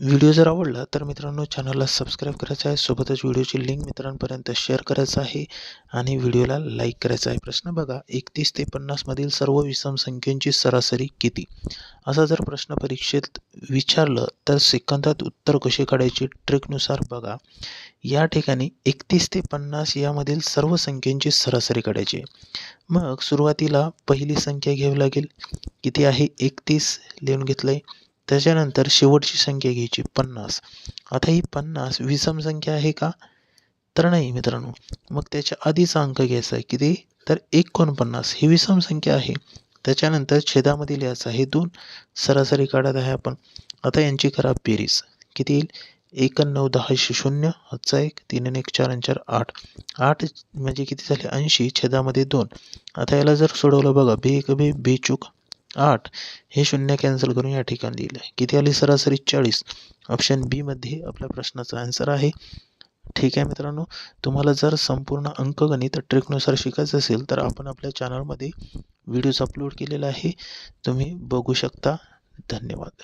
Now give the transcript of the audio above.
Video जर आवडला तर मित्रांनो चॅनलला सबस्क्राईब करायचं आहे. सोबतच व्हिडिओची लिंक मित्रांपर्यंत शेअर करायचं आहे. आणि व्हिडिओला लाईक करायचा आहे. प्रश्न बघा एकतीस ते पन्नासमधील सर्व विषम संख्येची सरासरी किती? असा जर प्रश्न परीक्षेत विचारलं तर सेकंदात उत्तर कसे काढायचे? ट्रिकनुसार बघा. या ठिकाणी एकतीस ते पन्नास यामधील सर्व संख्येची सरासरी काढायची मग सुरुवातीला पहिली संख्या घ्यावी लागेल. किती आहे? एकतीस. लिहून घेतलं आहे त्याच्यानंतर शेवटची संख्या घ्यायची पन्नास. आता ही पन्नास विषम संख्या आहे का? तर नाही मित्रांनो. मग त्याच्या आधीचा अंक घ्यायचा आहे किती? तर एकोणपन्नास. ही विषम संख्या आहे. त्याच्यानंतर छेदामध्ये लिहायचं आहे दोन. सरासरी काढत आहे आपण. आता यांची करा बेरीज. किती येईल? नऊ दहाशे शून्य. आजचा एक. तीन आणि एक चार आणि चार आठ. आठ म्हणजे किती झाले? ऐंशी. छेदामध्ये दोन. आता याला जर सोडवलं बघा. बे एक बे बेचूक. आठ हे शून्य कॅन्सल करून या ठिकाणी दिलं आहे किती आली? सरासरी चाळीस. ऑप्शन बीमध्ये आपल्या प्रश्नाचा आन्सर आहे. ठीक आहे मित्रांनो तुम्हाला जर संपूर्ण अंकगणित ट्रिकनुसार शिकायचं असेल तर आपण आपल्या चॅनलमध्ये व्हिडिओज अपलोड केलेला आहे. तुम्ही बघू शकता. धन्यवाद.